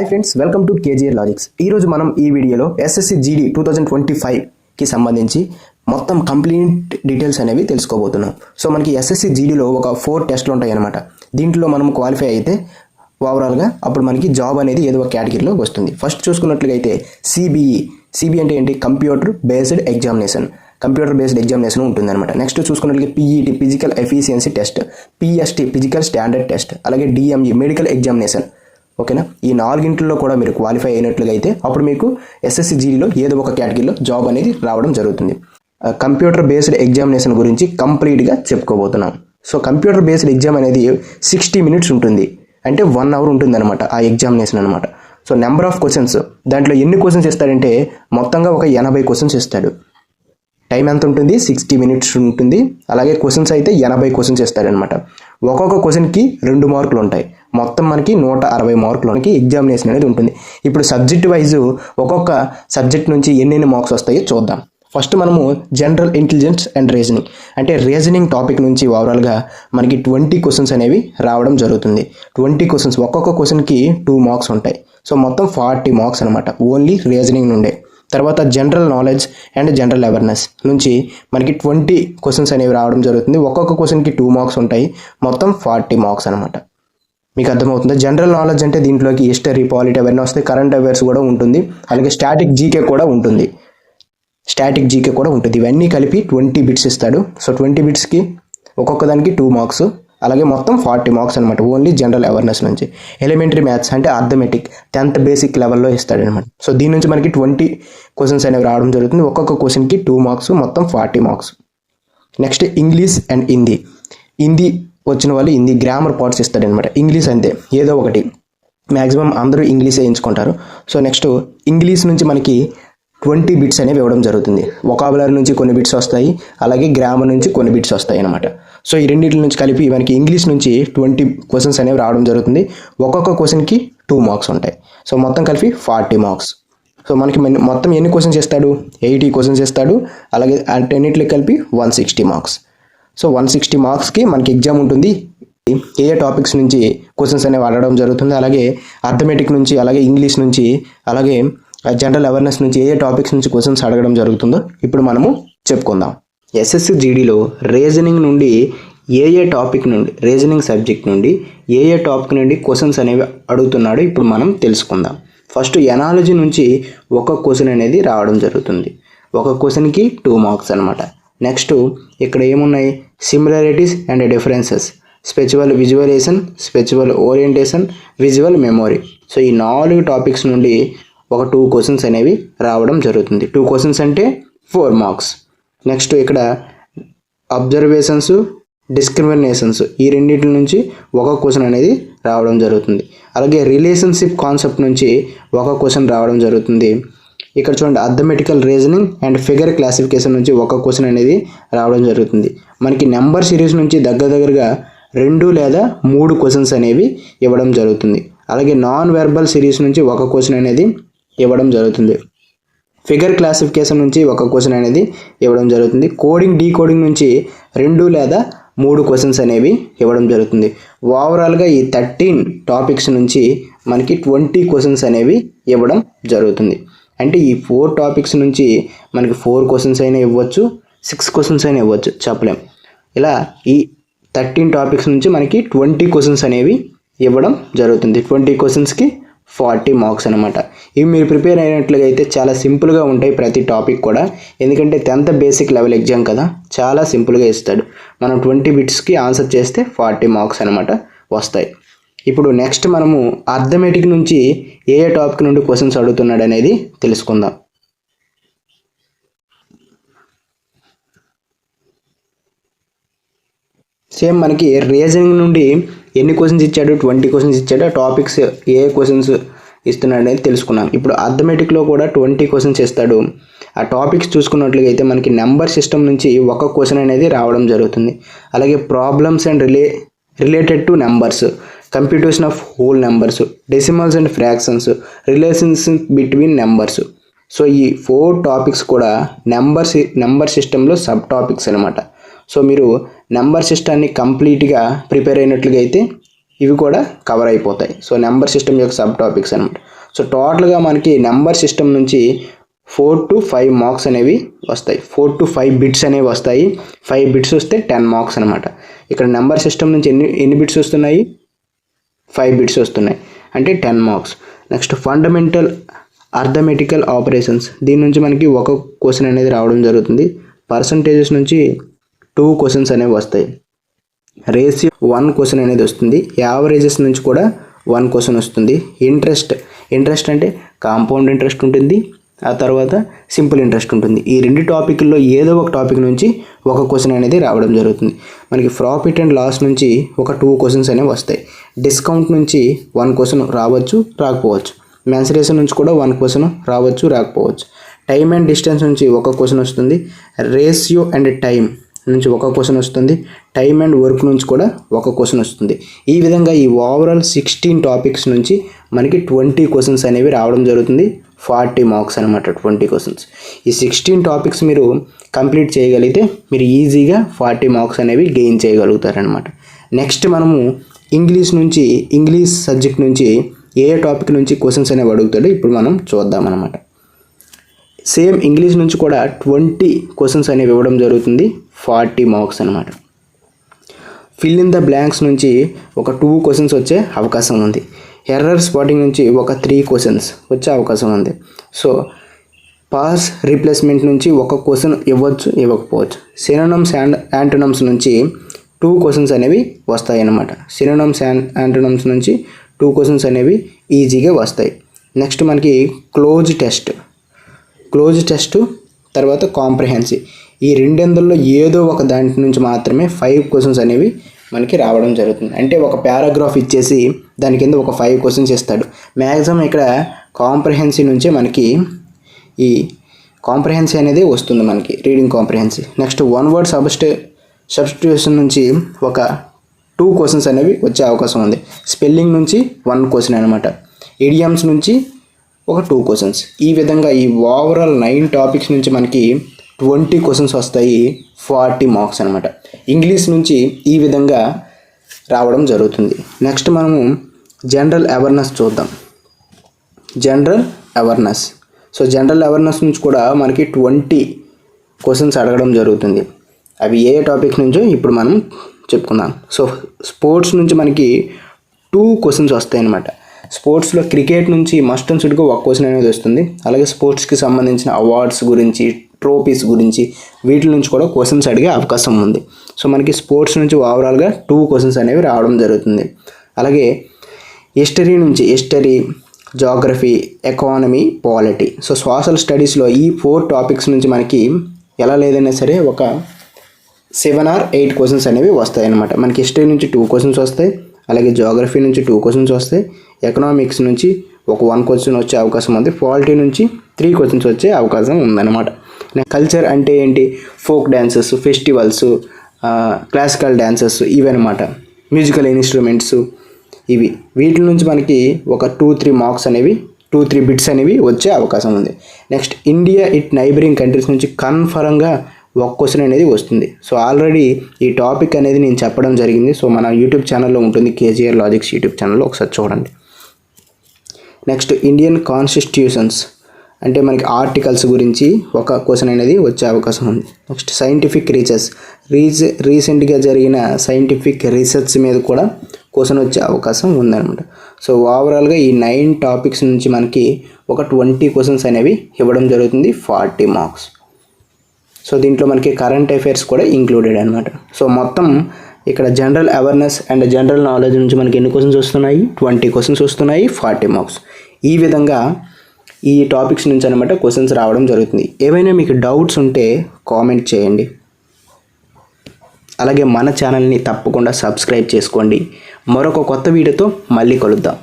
Hi friends welcome to KGR logics ఈరోజు మనం ఈ వీడియోలో SSC GD two thousand twenty ఫైవ్కి సంబంధించి మొత్తం కంప్లీట్ డీటెయిల్స్ అనేవి తెలుసుకోబోతున్నాం. సో మనకి ఎస్ఎస్సి జీడీలో ఒక ఫోర్ టెస్ట్లు ఉంటాయి అనమాట దీంట్లో మనం క్వాలిఫై అయితే ఓవరాల్గా అప్పుడు మనకి జాబ్ అనేది ఏదో ఒక కేటగిరీలో వస్తుంది. ఫస్ట్ చూసుకున్నట్లయితే సిబిఈ సిబిఈ అంటే ఏంటి? Computer based examination computer based examination ఉంటుందన్నమాట నెక్స్ట్ చూసుకున్నట్లయితే PET physical efficiency test PST physical standard test అలాగే డిఎంఈ మెడికల్ ఎగ్జామినేషన్ ఓకేనా? ఈ నాలుగింటిలో కూడా మీరు క్వాలిఫై అయినట్లుగా అయితే అప్పుడు మీకు ఎస్ఎస్సి జీడీలో ఏదో ఒక కేటగిరీలో జాబ్ అనేది రావడం జరుగుతుంది. కంప్యూటర్ బేస్డ్ ఎగ్జామినేషన్ గురించి కంప్లీట్గా చెప్పుకోబోతున్నాం. సో కంప్యూటర్ బేస్డ్ ఎగ్జామ్ అనేది సిక్స్టీ మినిట్స్ ఉంటుంది. అంటే వన్ అవర్ ఉంటుంది అనమాట ఆ ఎగ్జామినేషన్ అనమాట సో నెంబర్ ఆఫ్ క్వశ్చన్స్ దాంట్లో ఎన్ని క్వశ్చన్స్ ఇస్తాడంటే మొత్తంగా ఒక ఎనభై క్వశ్చన్స్ ఇస్తాడు టైం ఎంత ఉంటుంది? సిక్స్టీ మినిట్స్ ఉంటుంది. అలాగే క్వశ్చన్స్ అయితే ఎనభై క్వశ్చన్స్ ఇస్తాడనమాట ఒక్కొక్క క్వశ్చన్కి రెండు మార్కులు ఉంటాయి. మొత్తం మనకి నూట అరవై మార్కులు మనకి ఎగ్జామినేషన్ అనేది ఉంటుంది. ఇప్పుడు సబ్జెక్ట్ వైజ్ ఒక్కొక్క సబ్జెక్ట్ నుంచి ఎన్నెన్ని మార్క్స్ వస్తాయో చూద్దాం. ఫస్ట్ మనము జనరల్ ఇంటెలిజెన్స్ అండ్ రీజనింగ్ అంటే రీజనింగ్ టాపిక్ నుంచి ఓవరాల్గా మనకి ట్వంటీ క్వశ్చన్స్ అనేవి రావడం జరుగుతుంది. ట్వంటీ క్వశ్చన్స్ ఒక్కొక్క క్వశ్చన్కి టూ మార్క్స్ ఉంటాయి. సో మొత్తం ఫార్టీ మార్క్స్ అనమాట ఓన్లీ రీజనింగ్ నుండే. తర్వాత general knowledge and general awareness నుంచి మనకి ట్వంటీ క్వశ్చన్స్ అనేవి రావడం జరుగుతుంది. ఒక్కొక్క క్వశ్చన్కి టూ మార్క్స్ ఉంటాయి. మొత్తం ఫార్టీ మార్క్స్ అనమాట మీకు అర్థమవుతుందా? జనరల్ నాలెడ్జ్ అంటే దీంట్లోకి హిస్టరీ పాలిటీ అవన్నీ వస్తాయి. కరెంట్ అఫైర్స్ కూడా ఉంటుంది. అలాగే స్టాటిక్ జీకే కూడా ఉంటుంది. స్టాటిక్ జీకే కూడా ఉంటుంది. ఇవన్నీ కలిపి ట్వంటీ బిట్స్ ఇస్తాడు. సో ట్వంటీ బిట్స్కి ఒక్కొక్క దానికి టూ మార్క్స్ అలాగే మొత్తం ఫార్టీ మార్క్స్ అనమాట ఓన్లీ జనరల్ అవేర్నెస్ నుంచి. ఎలిమెంటరీ మ్యాథ్స్ అంటే అర్థమెటిక్ టెన్త్ బేసిక్ లెవెల్లో ఇస్తాడనమాట సో దీని నుంచి మనకి ట్వంటీ క్వశ్చన్స్ అనేవి రావడం జరుగుతుంది. ఒక్కొక్క క్వశ్చన్కి టూ మార్క్స్ మొత్తం forty marks next English and Hindi Hindi వచ్చిన వాళ్ళు హిందీ గ్రామర్ పార్ట్స్ ఇస్తాడనమాట ఇంగ్లీష్ అంతే. ఏదో ఒకటి. మ్యాక్సిమం అందరూ ఇంగ్లీషే ఎంచుకుంటారు. సో నెక్స్ట్ ఇంగ్లీష్ నుంచి మనకి ట్వంటీ బిట్స్ అనేవి ఇవ్వడం జరుగుతుంది. ఒకాబులర్ నుంచి కొన్ని బిట్స్ వస్తాయి అలాగే గ్రామర్ నుంచి కొన్ని బిట్స్ వస్తాయి అనమాట సో ఈ రెండింటి నుంచి కలిపి మనకి ఇంగ్లీష్ నుంచి ట్వంటీ క్వశ్చన్స్ అనేవి రావడం జరుగుతుంది. ఒక్కొక్క క్వశ్చన్కి టూ మార్క్స్ ఉంటాయి. సో మొత్తం కలిపి ఫార్టీ మార్క్స్ సో మనకి మొత్తం ఎన్ని క్వశ్చన్స్ ఇస్తాడు ఎయిటీ క్వశ్చన్స్ ఇస్తాడు అలాగే అన్నిటికి కలిపి one sixty marks so one sixty మార్క్స్కి మనకి ఎగ్జామ్ ఉంటుంది. ఏ ఏ టాపిక్స్ నుంచి క్వశ్చన్స్ అనేవి అడగడం జరుగుతుంది. అలాగే అర్థమెటిక్ నుంచి అలాగే ఇంగ్లీష్ నుంచి అలాగే జనరల్ అవేర్నెస్ నుంచి ఏ ఏ టాపిక్స్ నుంచి క్వశ్చన్స్ అడగడం జరుగుతుందో ఇప్పుడు మనము చెప్పుకుందాం. ఎస్ఎస్సి జీడీలో రీజనింగ్ నుండి ఏ ఏ టాపిక్ నుండి రీజనింగ్ సబ్జెక్ట్ నుండి ఏ ఏ టాపిక్ నుండి క్వశ్చన్స్ అనేవి అడుగుతున్నాడో ఇప్పుడు మనం తెలుసుకుందాం. ఫస్ట్ ఎనాలజీ నుంచి ఒక క్వశ్చన్ అనేది రావడం జరుగుతుంది. ఒక క్వశ్చన్కి టూ మార్క్స్ అనమాట నెక్స్ట్ ఇక్కడ ఏమున్నాయి? Similarities and differences spatial visualization spatial orientation visual memory so ఈ నాలుగు టాపిక్స్ నుండి ఒక టూ క్వశ్చన్స్ అనేవి రావడం జరుగుతుంది. టూ క్వశ్చన్స్ అంటే ఫోర్ మార్క్స్ నెక్స్ట్ ఇక్కడ అబ్జర్వేషన్స్ డిస్క్రిమినేషన్స్ ఈ రెండింటి నుంచి ఒక క్వశ్చన్ అనేది రావడం జరుగుతుంది. అలాగే రిలేషన్షిప్ కాన్సెప్ట్ నుంచి ఒక క్వశ్చన్ రావడం జరుగుతుంది. ఇక్కడ చూడండి arithmetical reasoning and figure classification నుంచి ఒక క్వశ్చన్ అనేది రావడం జరుగుతుంది. మనకి నెంబర్ సిరీస్ నుంచి దగ్గర దగ్గరగా రెండు లేదా మూడు క్వశ్చన్స్ అనేవి ఇవ్వడం జరుగుతుంది. అలాగే నాన్ వెర్బల్ సిరీస్ నుంచి ఒక క్వశ్చన్ అనేది ఇవ్వడం జరుగుతుంది. ఫిగర్ క్లాసిఫికేషన్ నుంచి ఒక క్వశ్చన్ అనేది ఇవ్వడం జరుగుతుంది. కోడింగ్ డీకోడింగ్ నుంచి రెండు లేదా మూడు క్వశ్చన్స్ అనేవి ఇవ్వడం జరుగుతుంది. ఓవరాల్గా ఈ థర్టీన్ టాపిక్స్ నుంచి మనకి ట్వంటీ క్వశ్చన్స్ అనేవి ఇవ్వడం జరుగుతుంది. అంటే ఈ ఫోర్ టాపిక్స్ నుంచి మనకి ఫోర్ క్వశ్చన్స్ అయినా ఇవ్వచ్చు సిక్స్ క్వశ్చన్స్ అయినా ఇవ్వచ్చు చెప్పలేం. ఇలా ఈ థర్టీన్ టాపిక్స్ నుంచి మనకి ట్వంటీ క్వశ్చన్స్ అనేవి ఇవ్వడం జరుగుతుంది. ట్వంటీ క్వశ్చన్స్కి ఫార్టీ మార్క్స్ అనమాట ఇవి మీరు ప్రిపేర్ అయినట్లుగా అయితే చాలా సింపుల్గా ఉంటాయి ప్రతి టాపిక్ కూడా. ఎందుకంటే టెన్త్ బేసిక్ లెవెల్ ఎగ్జామ్ కదా చాలా సింపుల్గా ఇస్తాడు. మనం ట్వంటీ బిట్స్కి ఆన్సర్ చేస్తే ఫార్టీ మార్క్స్ అనమాట వస్తాయి. ఇప్పుడు నెక్స్ట్ మనము అర్థమెటిక్ నుంచి ఏ ఏ టాపిక్ నుండి క్వశ్చన్స్ అడుగుతున్నాడు అనేది తెలుసుకుందాం. సేమ్ మనకి రీజనింగ్ నుండి ఎన్ని క్వశ్చన్స్ ఇచ్చాడు? ట్వంటీ క్వశ్చన్స్ ఇచ్చాడు? ఆ టాపిక్స్ ఏ క్వశ్చన్స్ ఇస్తున్నాడు అనేది తెలుసుకున్నాం. ఇప్పుడు అథమెటిక్లో కూడా ట్వంటీ క్వశ్చన్స్ ఇస్తాడు ఆ టాపిక్స్ చూసుకున్నట్లుగా అయితే మనకి నెంబర్ సిస్టమ్ నుంచి ఒక క్వశ్చన్ అనేది రావడం జరుగుతుంది. అలాగే problems and relay related to numbers computation of whole numbers decimals and fractions relations between numbers so ఈ ఫోర్ టాపిక్స్ కూడా నెంబర్ నెంబర్ సిస్టంలో సబ్ టాపిక్స్ అనమాట సో మీరు నెంబర్ సిస్టాన్ని కంప్లీట్గా ప్రిపేర్ అయినట్లుగా అయితే ఇవి కూడా కవర్ అయిపోతాయి. సో నెంబర్ సిస్టమ్ యొక్క సబ్ టాపిక్స్ అనమాట సో టోటల్గా మనకి నెంబర్ సిస్టమ్ నుంచి ఫోర్ టు ఫైవ్ మార్క్స్ అనేవి వస్తాయి. ఫోర్ టు ఫైవ్ బిట్స్ అనేవి వస్తాయి. ఫైవ్ బిట్స్ వస్తే టెన్ మార్క్స్ అనమాట ఇక్కడ నెంబర్ సిస్టమ్ నుంచి ఎన్ని ఎన్ని బిట్స్ వస్తున్నాయి? ఫైవ్ బిట్స్ వస్తున్నాయి. అంటే ten marks. Next fundamental arithmetical operations. దీని నుంచి మనకి ఒక క్వశ్చన్ అనేది రావడం జరుగుతుంది. పర్సంటేజెస్ నుంచి టూ క్వశ్చన్స్ అనేవి వస్తాయి. రేషియో వన్ క్వశ్చన్ అనేది వస్తుంది. యావరేజెస్ నుంచి కూడా వన్ క్వశ్చన్ వస్తుంది. ఇంట్రెస్ట్ ఇంట్రెస్ట్ అంటే కాంపౌండ్ ఇంట్రెస్ట్ ఉంటుంది. ఆ తర్వాత సింపుల్ ఇంట్రెస్ట్ ఉంటుంది. ఈ రెండు టాపిక్ల్లో ఏదో ఒక టాపిక్ నుంచి ఒక క్వశ్చన్ అనేది రావడం జరుగుతుంది. మనకి ప్రాఫిట్ అండ్ లాస్ నుంచి ఒక టూ క్వశ్చన్స్ అనేవి వస్తాయి. డిస్కౌంట్ నుంచి వన్ క్వశ్చన్ రావచ్చు రాకపోవచ్చు. మెన్సరేషన్ నుంచి కూడా వన్ క్వశ్చన్ రావచ్చు రాకపోవచ్చు. టైం అండ్ డిస్టెన్స్ నుంచి ఒక క్వశ్చన్ వస్తుంది. రేషియో అండ్ టైం నుంచి ఒక క్వశ్చన్ వస్తుంది. టైమ్ అండ్ వర్క్ నుంచి కూడా ఒక క్వశ్చన్ వస్తుంది. ఈ విధంగా ఈ ఓవరాల్ సిక్స్టీన్ టాపిక్స్ నుంచి మనకి ట్వంటీ క్వశ్చన్స్ అనేవి రావడం జరుగుతుంది. ఫార్టీ మార్క్స్ అనమాట ట్వంటీ క్వశ్చన్స్ ఈ సిక్స్టీన్ టాపిక్స్ మీరు కంప్లీట్ చేయగలిగితే మీరు ఈజీగా ఫార్టీ మార్క్స్ అనేవి గెయిన్ చేయగలుగుతారనమాట నెక్స్ట్ మనము ఇంగ్లీష్ నుంచి ఇంగ్లీష్ సబ్జెక్ట్ నుంచి ఏ టాపిక్ నుంచి క్వశ్చన్స్ అనేవి అడుగుతాడో ఇప్పుడు మనం చూద్దాం అనమాట సేమ్ ఇంగ్లీష్ నుంచి కూడా ట్వంటీ క్వశ్చన్స్ అనేవి ఇవ్వడం జరుగుతుంది. ఫార్టీ మార్క్స్ అనమాట ఫిల్ ఇన్ ద బ్లాంక్స్ నుంచి ఒక టూ క్వశ్చన్స్ వచ్చే అవకాశం ఉంది. ఎర్రర్ స్పాటింగ్ నుంచి ఒక త్రీ క్వశ్చన్స్ వచ్చే అవకాశం ఉంది. సో పాస్ రీప్లేస్మెంట్ నుంచి ఒక క్వశ్చన్ ఇవ్వచ్చు ఇవ్వకపోవచ్చు. సినోనమ్స్ అండ్ యాంటోనమ్స్ నుంచి టూ క్వశ్చన్స్ అనేవి వస్తాయి అన్నమాట. సినోనమ్స్ అండ్ యాంటోనమ్స్ నుంచి టూ క్వశ్చన్స్ అనేవి ఈజీగా వస్తాయి. నెక్స్ట్ మనకి క్లోజ్ టెస్ట్ క్లోజ్ టెస్ట్ తర్వాత కాంప్రహెన్సివ్ ఈ రెండిందుల్లో ఏదో ఒక దాంట్ నుంచి మాత్రమే ఫైవ్ క్వశ్చన్స్ అనేవి మనకి రావడం జరుగుతుంది. అంటే ఒక పారాగ్రాఫ్ ఇచ్చేసి దాని కింద ఒక ఫైవ్ క్వశ్చన్స్ ఇస్తాడు మ్యాక్సిమం ఇక్కడ కాంప్రహెన్సివ్ నుంచే మనకి ఈ కాంప్రహెన్సీ అనేది వస్తుంది మనకి reading comprehension next one word substi substitution నుంచి ఒక టూ క్వశ్చన్స్ అనేవి వచ్చే అవకాశం ఉంది. స్పెల్లింగ్ నుంచి వన్ క్వశ్చన్ అనమాట ఇడియమ్స్ నుంచి ఒక టూ క్వశ్చన్స్ ఈ విధంగా ఈ ఓవరాల్ నైన్ టాపిక్స్ నుంచి మనకి ట్వంటీ క్వశ్చన్స్ వస్తాయి. ఫార్టీ మార్క్స్ అనమాట ఇంగ్లీష్ నుంచి ఈ విధంగా రావడం జరుగుతుంది. నెక్స్ట్ మనము జనరల్ అవేర్నెస్ చూద్దాం. General awareness so general awareness నుంచి కూడా మనకి ట్వంటీ క్వశ్చన్స్ అడగడం జరుగుతుంది. అవి ఏ టాపిక్ నుంచో ఇప్పుడు మనం చెప్పుకుందాం. సో స్పోర్ట్స్ నుంచి మనకి టూ క్వశ్చన్స్ వస్తాయి అన్నమాట స్పోర్ట్స్లో క్రికెట్ నుంచి మస్ట్ అండ్ షుడ్గా ఒక క్వశ్చన్ అనేది వస్తుంది. అలాగే స్పోర్ట్స్కి సంబంధించిన అవార్డ్స్ గురించి ట్రోఫీస్ గురించి వీటి నుంచి కూడా క్వశ్చన్స్ అడిగే అవకాశం ఉంది. సో మనకి స్పోర్ట్స్ నుంచి ఓవరాల్గా టూ క్వశ్చన్స్ అనేవి రావడం జరుగుతుంది. అలాగే హిస్టరీ నుంచి history geography economy polity. So social స్టడీస్లో ఈ ఫోర్ టాపిక్స్ నుంచి మనకి ఎలా లేదైనా సరే ఒక సెవెన్ ఆర్ ఎయిట్ క్వశ్చన్స్ అనేవి వస్తాయి అన్నమాట మనకి హిస్టరీ నుంచి టూ క్వశ్చన్స్ వస్తాయి. అలాగే జోగ్రఫీ నుంచి టూ క్వశ్చన్స్ వస్తాయి ఎకనామిక్స్ నుంచి ఒక వన్ క్వశ్చన్ వచ్చే అవకాశం ఉంది పాలిటీ నుంచి త్రీ క్వశ్చన్స్ వచ్చే అవకాశం ఉందన్నమాట. కల్చర్ అంటే ఏంటి? Folk dances festivals classical dances ఇవన్నమాట. మ్యూజికల్ ఇన్స్ట్రుమెంట్స్ ఇవి. వీటి నుంచి మనకి ఒక టూ త్రీ మార్క్స్ అనేవి టూ త్రీ బిట్స్ అనేవి వచ్చే అవకాశం ఉంది. Next India it neighbouring countries నుంచి కన్ఫర్మ్గా ఒక క్వశ్చన్ అనేది వస్తుంది. సో ఆల్రెడీ ఈ టాపిక్ అనేది నేను చెప్పడం జరిగింది. సో మన యూట్యూబ్ ఛానల్లో ఉంటుంది. కేజీఆర్ లాజిక్స్ యూట్యూబ్ ఛానల్లో ఒకసారి చూడండి. నెక్స్ట్ ఇండియన్ కాన్స్టిట్యూషన్స్ అంటే మనకి ఆర్టికల్స్ గురించి ఒక క్వశ్చన్ అనేది వచ్చే అవకాశం ఉంది. నెక్స్ట్ సైంటిఫిక్ రీసెర్చ్ రీసె రీసెంట్గా జరిగిన సైంటిఫిక్ రీసెర్చ్ మీద కూడా క్వశ్చన్ వచ్చే అవకాశం ఉందన్నమాట. సో ఓవరాల్గా ఈ నైన్ టాపిక్స్ నుంచి మనకి ఒక ట్వంటీ క్వశ్చన్స్ అనేవి ఇవ్వడం జరుగుతుంది. ఫార్టీ మార్క్స్ సో దీంట్లో మనకి కరెంట్ అఫైర్స్ కూడా ఇంక్లూడెడ్ అనమాట సో మొత్తం ఇక్కడ general awareness and general knowledge నుంచి మనకి ఎన్ని క్వశ్చన్స్ వస్తున్నాయి? ట్వంటీ క్వశ్చన్స్ వస్తున్నాయి ఫార్టీ మార్క్స్ ఈ విధంగా ఈ టాపిక్స్ నుంచి అనమాట క్వశ్చన్స్ రావడం జరుగుతుంది. ఏవైనా మీకు డౌట్స్ ఉంటే కామెంట్ చేయండి. అలాగే మన ఛానల్ని తప్పకుండా సబ్స్క్రైబ్ చేసుకోండి. మరొక కొత్త వీడియోతో మళ్ళీ కలుద్దాం.